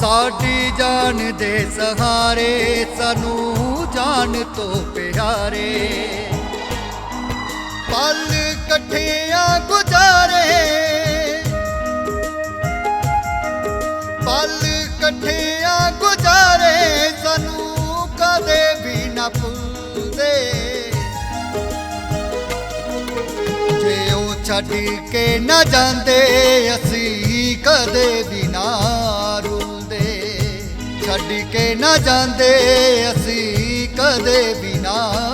ਸਾਡੀ ਜਾਨ ਦੇ ਸਹਾਰੇ, ਸਾਨੂੰ ਜਾਨ ਤੋਂ ਪਿਆਰੇ। ਪਲ ਇਕੱਠਿਆਂ ਗੁਜ਼ਾਰੇ। ਪਲ ਇਕੱਠਿਆਂ ਗੁਜ਼ਾਰੇ, ਸਾਨੂੰ ਕਦੇ ਵੀ ਨਾ ਭੁੱਲਦੇ। ਜੇ ਉਹ ਛੱਡ ਕੇ ਨਾ ਜਾਂਦੇ, ਅਸੀਂ ਕਦੇ ਵੀ ਨਾ ਰੁਲਦੇ। ਛੱਡ ਕੇ ਨਾ ਜਾਂਦੇ ਅਸੀਂ ਕਦੇ ਵੀ ਨਾ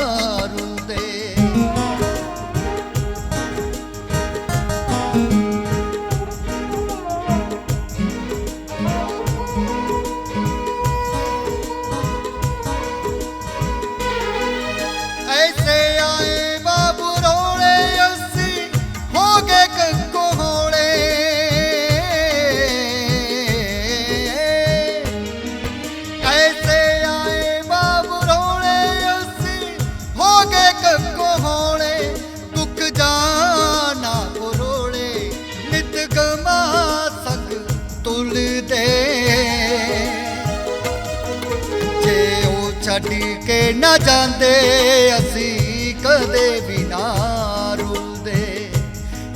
ਛੱਡ ਕੇ ਨਾ ਜਾਂਦੇ, ਅਸੀਂ ਕਦੇ ਵੀ ਨਾ ਰੁਲਦੇ।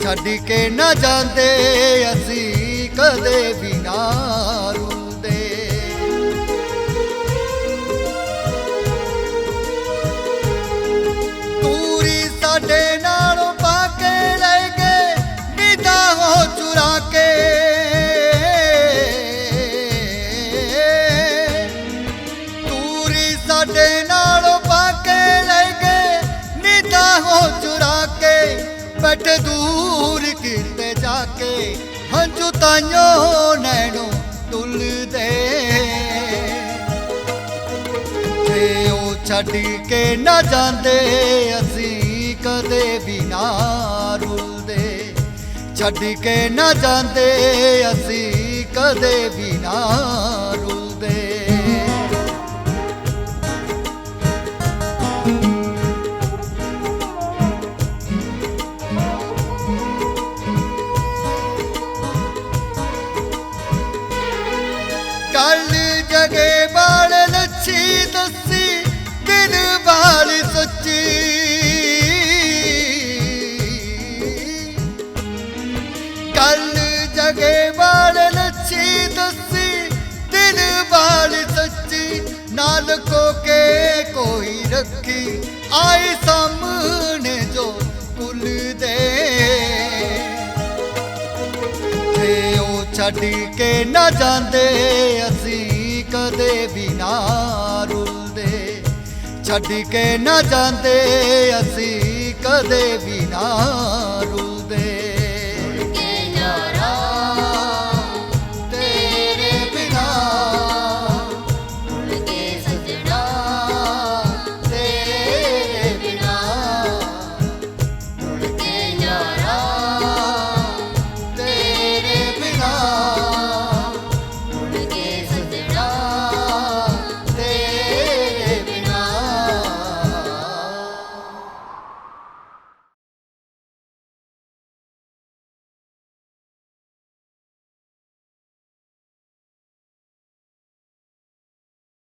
ਛੱਡ ਕੇ ਨਾ ਜਾਂਦੇ, ਅਸੀਂ ਕਦੇ ਵੀ ਨਾ ਸਾਡੇ ਨਾਲੋਂ ਪਾ ਕੇ ਲੈ ਗਏ ਨਿਦਾ ਹੋ ਚੁਰਾ ਕੇ ਬੈਠੇ ਦੂਰ ਕਿਤੇ ਜਾ ਕੇ ਹੰਝੂ ਤਾਈਓ ਨੈਣੋ ਤੁਲਦੇ। ਜੇ ਉਹ ਛੱਡ ਕੇ ਨਾ ਜਾਂਦੇ, ਅਸੀਂ ਕਦੇ ਵੀ ਨਾ ਰੁਲਦੇ। ਛੱਡ ਕੇ ਨਾ ਜਾਂਦੇ, ਅਸੀਂ ਕਦੇ ਵੀ ਨਾ ਰੁਲਦੇ। ਕੱਲ ਜਗੇ ਬਾਲ ਲੱਛੀ ਦੱਸੀ ਦਿਨ ਬਾਲ ਸੱਚੀ। ਕੱਲ ਜਗੇ ਬਾਲ ਲੱਛੀ ਦੱਸੀ ਦਿਨ ਬਾਲ ਸੱਚੀ। ਨਾਲ ਕੋ ਕੇ ਕੋਈ ਰੱਖੀ ਆਈ ਸਾਹਮਣੇ ਛੱਡ ਕੇ ਨਾ ਜਾਂਦੇ, ਅਸੀਂ ਕਦੇ ਵੀ ਨਾ ਰੁਲਦੇ। ਛੱਡ ਕੇ ਨਾ ਜਾਂਦੇ, ਅਸੀਂ ਕਦੇ ਵੀ ਨਾ ਰੁਲਦੇ।